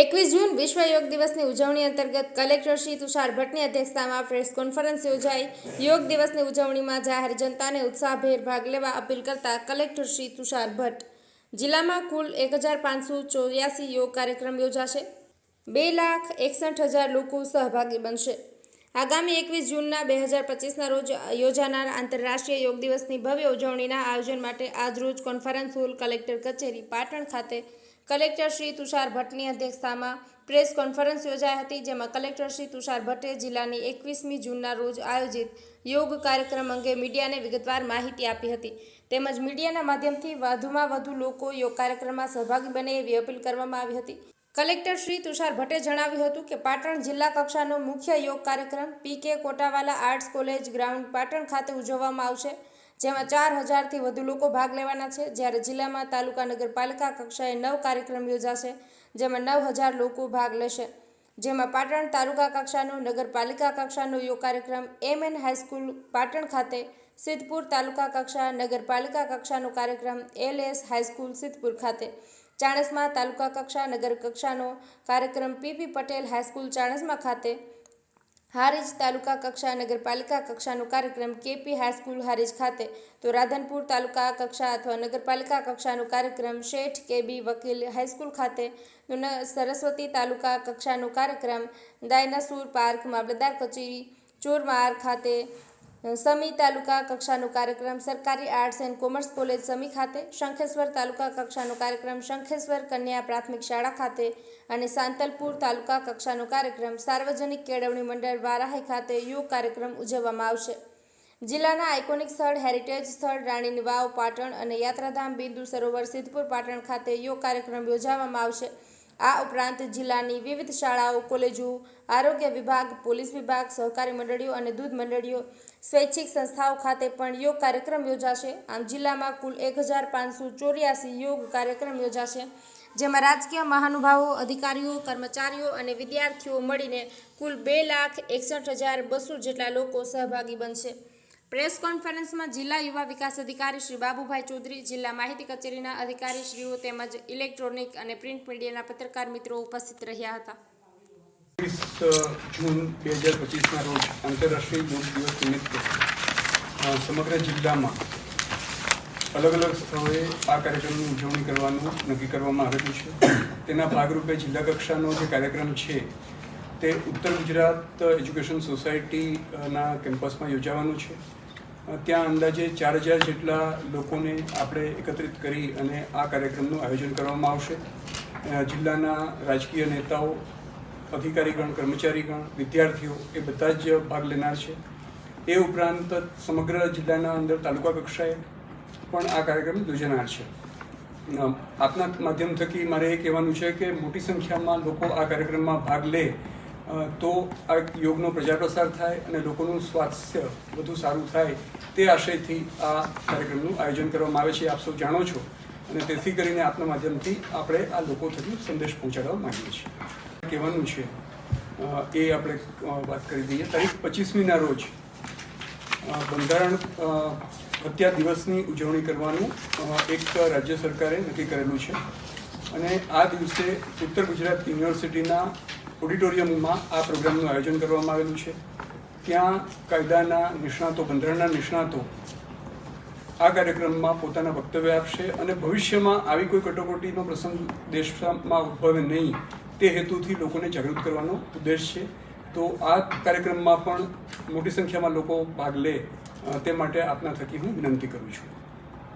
એકવીસ જૂન વિશ્વ યોગ દિવસની ઉજવણી અંતર્ગત કલેક્ટર શ્રી તુષાર ભટ્ટની અધ્યક્ષતામાં પ્રેસ કોન્ફરન્સ યોજાઈ. યોગ દિવસની ઉજવણીમાં જાહેર જનતાને ઉત્સાહભેર ભાગ લેવા અપીલ કરતા કલેક્ટર શ્રી તુષાર ભટ્ટ. જિલ્લામાં કુલ એક હજાર પાંચસો ચોર્યાસી યોગ કાર્યક્રમ યોજાશે. બે લાખ એકસઠ હજાર લોકો સહભાગી બનશે. આગામી એકવીસ જૂનના બે હજાર પચીસના રોજ યોજાનાર આંતરરાષ્ટ્રીય યોગ દિવસની ભવ્ય ઉજવણીના આયોજન માટે આજરોજ કોન્ફરન્સ હોલ કલેક્ટર કચેરી પાટણ ખાતે કલેક્ટર શ્રી તુષાર ભટ્ટની અધ્યક્ષતામાં પ્રેસ કોન્ફરન્સ યોજાઈ હતી, જેમાં કલેક્ટર શ્રી તુષાર ભટ્ટે જિલ્લાની એકવીસમી જૂનના રોજ આયોજિત યોગ કાર્યક્રમ અંગે મીડિયાને વિગતવાર માહિતી આપી હતી. તેમજ મીડિયાના માધ્યમથી વધુમાં વધુ લોકો યોગ કાર્યક્રમમાં સહભાગી બને એવી અપીલ કરવામાં આવી હતી. કલેક્ટર શ્રી તુષાર ભટ્ટે જણાવ્યું હતું કે પાટણ જિલ્લા કક્ષાનો મુખ્ય યોગ કાર્યક્રમ P K Kotawala arts college ground Patan ખાતે ઉજવવામાં આવશે. જેમાં ચાર હજારથી વધુ લોકો ભાગ લેવાના છે. જ્યારે જિલ્લામાં તાલુકા નગરપાલિકા કક્ષાએ નવ કાર્યક્રમ યોજાશે, જેમાં નવ હજાર લોકો ભાગ લેશે. જેમાં પાટણ તાલુકા કક્ષાનો, નગરપાલિકા કક્ષાનો યોગ કાર્યક્રમ, એમ એન હાઈસ્કૂલ પાટણ ખાતે, સિદ્ધપુર તાલુકા કક્ષા, નગરપાલિકા કક્ષાનો કાર્યક્રમ, એલ એસ હાઈસ્કૂલ સિદ્ધપુર ખાતે. ચાણસમાં તાલુકા કક્ષા, નગર કક્ષાનો કાર્યક્રમ પીપી પટેલ હાઈસ્કૂલ ચાણસમાં ખાતે. હારીજ તાલુકા કક્ષા, નગરપાલિકા કક્ષાનો કાર્યક્રમ કેપી હાઈસ્કૂલ હારીજ ખાતે. તો રાધનપુર તાલુકા કક્ષા અથવા નગરપાલિકા કક્ષાનો કાર્યક્રમ શેઠ કેબી વકીલ હાઈસ્કૂલ ખાતે. સરસ્વતી તાલુકા કક્ષાનો કાર્યક્રમ, દાયનાસુર પાર્ક, મામલતદાર કચેરી, ચોરમાર ખાતે. સમી તાલુકા કક્ષાનો કાર્યક્રમ સરકારી arts and commerce college Sami ખાતે, શંખેશ્વર તાલુકા કક્ષાનો કાર્યક્રમ શંખેશ્વર કન્યા પ્રાથમિક શાળા ખાતે અને સાંતલપુર તાલુકા કક્ષાનો કાર્યક્રમ સાર્વજનિક કેળવણી મંડળ વારાહી ખાતે યોગ કાર્યક્રમ ઉજવવામાં આવશે. જિલ્લાના આઇકોનિક સ્થળ, હેરિટેજ સ્થળ રાણીની વાવ પાટણ અને યાત્રાધામ બિંદુ સરોવર સિદ્ધપુર પાટણ ખાતે યોગ કાર્યક્રમ યોજવામાં આવશે. આ ઉપરાંત જિલ્લાની વિવિધ શાળાઓ, કોલેજો, આરોગ્ય વિભાગ, પોલીસ વિભાગ, સહકારી મંડળીઓ અને દૂધ મંડળીઓ, સ્વૈચ્છિક સંસ્થાઓ ખાતે પણ યોગ કાર્યક્રમ યોજાશે. આમ જિલ્લામાં કુલ એક યોગ કાર્યક્રમ યોજાશે, જેમાં રાજકીય મહાનુભાવો, અધિકારીઓ, કર્મચારીઓ અને વિદ્યાર્થીઓ મળીને કુલ બે લાખ એકસઠ હજાર બસો જેટલા લોકો સહભાગી બનશે. પ્રેસ કોન્ફરન્સમાં જિલ્લા યુવા વિકાસ અધિકારી શ્રી બાબુભાઈ ચૌધરી, જિલ્લા માહિતી કચેરીના અધિકારીશ્રીઓ તેમજ ઇલેક્ટ્રોનિક અને પ્રિન્ટ મીડિયાના પત્રકાર મિત્રો ઉપસ્થિત રહ્યા હતા. જૂન બે હજાર પચીસના રોજ આંતરરાષ્ટ્રીય યોગ દિવસ નિમિત્તે સમગ્ર જિલ્લામાં અલગ અલગ સ્થળોએ આ કાર્યક્રમની ઉજવણી કરવાનું નક્કી કરવામાં આવેલું છે. તેના ભાગરૂપે જિલ્લા કક્ષાનો જે કાર્યક્રમ છે, તે ઉત્તર ગુજરાત એજ્યુકેશન સોસાયટીના કેમ્પસમાં યોજાવાનું છે. ત્યાં અંદાજે ચાર હજાર જેટલા લોકોને આપણે એકત્રિત કરી અને આ કાર્યક્રમનું આયોજન કરવામાં આવશે. જિલ્લાના રાજકીય નેતાઓ, અધિકારીગણ, કર્મચારીગણ, વિદ્યાર્થીઓ એ બધા જ ભાગ લેનાર છે. એ ઉપરાંત સમગ્ર જિલ્લાના અંદર તાલુકા કક્ષાએ પણ આ કાર્યક્રમ યોજાનાર છે. આપના માધ્યમ થકી મારે એ કહેવાનું છે કે મોટી સંખ્યામાં લોકો આ કાર્યક્રમમાં ભાગ લે તો આ યોગનો પ્રચાર પ્રસાર થાય અને લોકોનું સ્વાસ્થ્ય વધુ સારું થાય તે આશયથી આ કાર્યક્રમનું આયોજન કરવામાં આવે છે, આપ સૌ જાણો છો. અને તેથી કરીને આપના માધ્યમથી આપણે આ લોકો થકી સંદેશ પહોંચાડવા માંગીએ છીએ. કહેવાનું છે એ આપણે વાત કરી દઈએ. તારીખ પચીસમીના રોજ બંધારણ હત્યા દિવસની ઉજવણી કરવાનું એક રાજ્ય સરકારે નક્કી કરેલું છે. અને આ દિવસે ઉત્તર ગુજરાત યુનિવર્સિટીના ઓડિટોરિયમમાં આ પ્રોગ્રામનું આયોજન કરવામાં આવેલું છે. ત્યાં કાયદાના નિષ્ણાતો, બંધારણના નિષ્ણાતો આ કાર્યક્રમમાં પોતાના વક્તવ્ય આપશે અને ભવિષ્યમાં આવી કોઈ કટોકટીનો પ્રસંગ દેશમાં ઉદ્ભવે નહીં તે હેતુથી લોકોને જાગૃત કરવાનો ઉદ્દેશ છે. તો આ કાર્યક્રમમાં પણ મોટી સંખ્યામાં લોકો ભાગ લે તે માટે આપના થકી હું વિનંતી કરું છું.